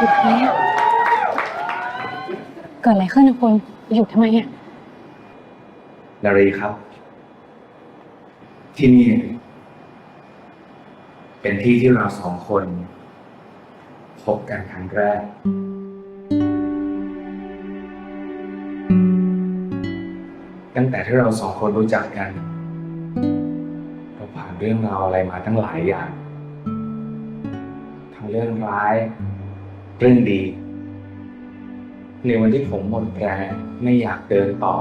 อยู่ทำไมอะเกิดอะไรขึ้นนะคุณอยู่ทำไมอะนารีครับ ที่นี่ เป็นที่ที่เราสองคนพบกันครั้งแรก ตั้งแต่ที่เราสองคนรู้จักกันเราผ่านเรื่องราวอะไรมาตั้งหลายอย่าง ทั้งเรื่องร้าย เรื่องดี ในวันที่ผมหมดแรงไม่อยากเดินต่อ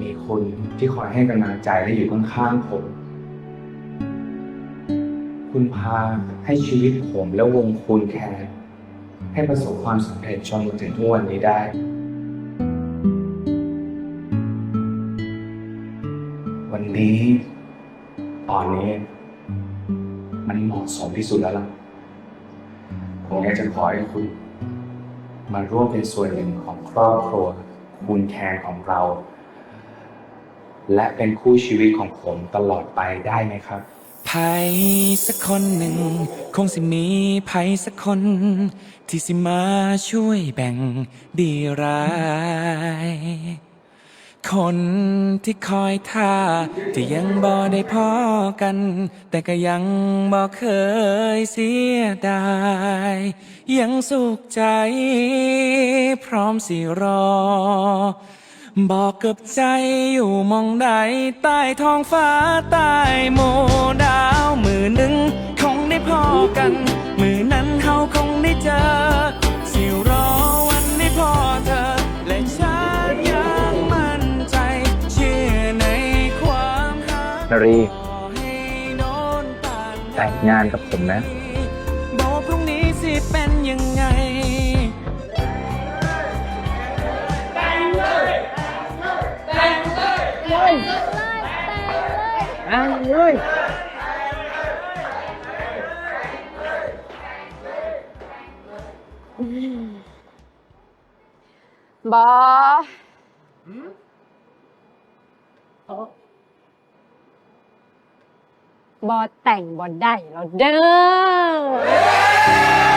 มีคุณที่คอยให้กำลังใจและอยู่ข้างๆผม คุณพาให้ชีวิตผมและวงคุณแคร์ให้ประสบความสำเร็จจนมาถึงทุกวันนี้ได้ วันนี้ ตอนนี้ มันเหมาะสมที่สุดแล้วล่ะ ผมอยากจะขอให้คุณ มาร่วมเป็นส่วนหนึ่งของครอบครัวคุณแคร์ของเรา และเป็นคู่ชีวิตของผมตลอดไปได้ไหมครับไผสักคนหนึ่ง คงสิมีไผสักคน ที่สิมาช่วยแบ่งดีร้าย คนที่คอยท่าที่ยังบ่ได้พอกัน แต่ก็ยังบ่เคยเสียดาย ยังสุขใจ พร้อมสิรอ บอกกับใจอยู่มองใดใต้ท้องฟ้าใต้โมดาวมือหนึ่งคงได้พอกัน มือนั้น นารีขอให้โดนปานแต่งงานกับผมนะ บอกพรุ่งนี้สิเป็นยังไงบออบอ บอแต่งบอได้แล้วเด้อ